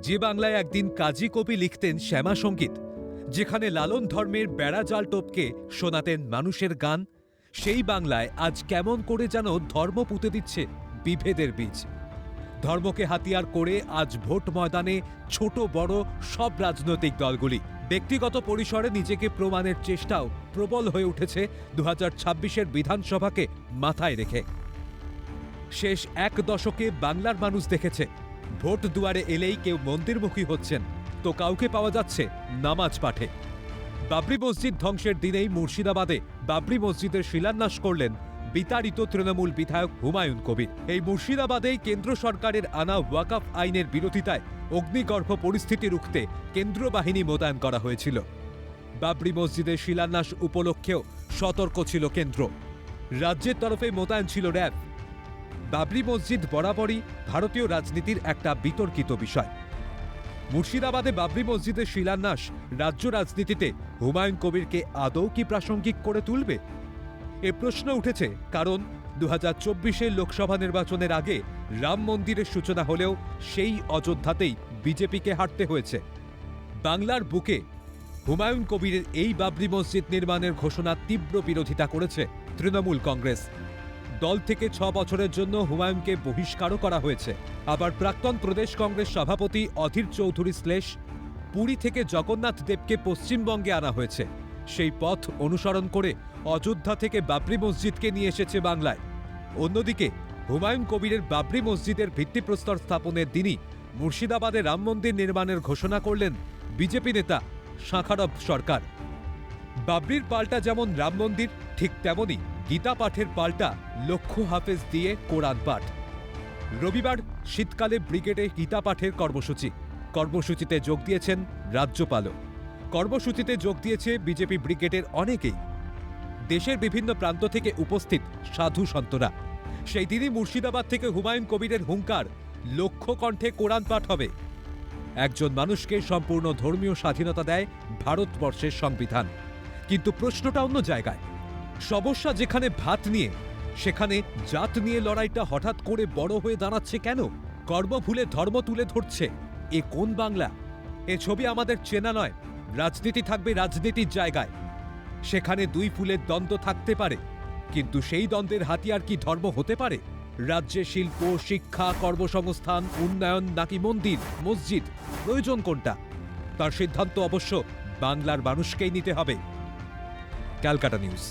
যে বাংলায় একদিন কাজী কবি লিখতেন শ্যামা সংগীত, যেখানে লালন ধর্মের বেড়াজাল টোপকে শোনাতেন মানুষের গান, সেই বাংলায় আজ কেমন করে যেন ধর্ম পুঁতে দিচ্ছে বিভেদের বীজ। ধর্মকে হাতিয়ার করে আজ ভোট ময়দানে ছোট বড় সব রাজনৈতিক দলগুলি। ব্যক্তিগত পরিসরে নিজেকে প্রমাণের চেষ্টাও প্রবল হয়ে উঠেছে দু হাজার বিধানসভাকে মাথায় রেখে। শেষ এক দশকে বাংলার মানুষ দেখেছে ভোট দুয়ারে এলেই কেউ মন্দিরমুখী হচ্ছেন। তো কাউকে পাওয়া যাচ্ছে নামাজ পাঠে। বাবরি মসজিদ ধ্বংসের দিনেই মুর্শিদাবাদে বাবরি মসজিদের শিলান্যাস করলেন বিতাড়িত তৃণমূল বিধায়ক হুমায়ুন কবির। এই মুর্শিদাবাদেই কেন্দ্র সরকারের আনা ওয়াকাফ আইনের বিরোধিতায় অগ্নিগর্ভ পরিস্থিতি রুখতে কেন্দ্র বাহিনী মোতায়েন করা হয়েছিল। বাবরি মসজিদের শিলান্যাস উপলক্ষেও সতর্ক ছিল কেন্দ্র। রাজ্যের তরফে মোতায়েন ছিল র্যাব। বাবরি মসজিদ বরাবরই ভারতীয় রাজনীতির একটা বিতর্কিত বিষয়। মুর্শিদাবাদে বাবরি মসজিদের শিলান্যাস রাজ্য রাজনীতিতে হুমায়ুন কবিরকে আদৌ কি প্রাসঙ্গিক করে তুলবে? এ প্রশ্ন উঠেছে কারণ দু হাজার লোকসভা নির্বাচনের আগে রাম মন্দিরের সূচনা হলেও সেই অযোধ্যাতেই বিজেপিকে হারতে হয়েছে। বাংলার বুকে হুমায়ুন কবিরের এই বাবরি মসজিদ নির্মাণের ঘোষণা তীব্র বিরোধিতা করেছে তৃণমূল কংগ্রেস। দল থেকে ছ বছরের জন্য হুমায়ুনকে বহিষ্কারও করা হয়েছে। আবার প্রাক্তন প্রদেশ কংগ্রেস সভাপতি অধীর চৌধুরী শ্লেষ পুরী থেকে জগন্নাথ দেবকে পশ্চিমবঙ্গে আনা হয়েছে। সেই পথ অনুসরণ করে অযোধ্যা থেকে বাবরি মসজিদকে নিয়ে এসেছে বাংলায়। অন্যদিকে, হুমায়ুন কবিরের বাবরি মসজিদের ভিত্তিপ্রস্তর স্থাপনের দিনই মুর্শিদাবাদে রাম মন্দির নির্মাণের ঘোষণা করলেন বিজেপি নেতা শাখারব সরকার। বাবরির পাল্টা যেমন রাম মন্দির, ঠিক তেমনি গীতা পাঠের পাল্টা লক্ষ্য হাফেজ দিয়ে কোরআন পাঠ। রবিবার শীতকালে ব্রিগেডে গীতা পাঠের কর্মসূচি। কর্মসূচিতে যোগ দিয়েছেন রাজ্যপালও। কর্মসূচিতে যোগ দিয়েছে বিজেপি ব্রিগেডের অনেকেই। দেশের বিভিন্ন প্রান্ত থেকে উপস্থিত সাধু সন্তরা। সেই দিনই মুর্শিদাবাদ থেকে হুমায়ুন কবিরের হুঙ্কার, লক্ষ্য কণ্ঠে কোরআন পাঠ হবে। একজন মানুষকে সম্পূর্ণ ধর্মীয় স্বাধীনতা দেয় ভারতবর্ষের সংবিধান। কিন্তু প্রশ্নটা অন্য জায়গায়। সমস্যা যেখানে ভাত নিয়ে, সেখানে জাত নিয়ে লড়াইটা হঠাৎ করে বড় হয়ে দাঁড়াচ্ছে কেন? কর্ম ভুলে ধর্ম তুলে ধরছে। এ কোন বাংলা? এ ছবি আমাদের চেনা নয়। রাজনীতি থাকবে রাজনীতির জায়গায়। সেখানে দুই ফুলের দ্বন্দ্ব থাকতে পারে। কিন্তু সেই দ্বন্দ্বের হাতিয়ার কি ধর্ম হতে পারে? রাজ্যে শিল্প, শিক্ষা, কর্মসংস্থান, উন্নয়ন নাকি মন্দির, মসজিদ? প্রয়োজন কোনটা? তার সিদ্ধান্ত অবশ্য বাংলার মানুষকেই নিতে হবে। ক্যালকাটা নিউজ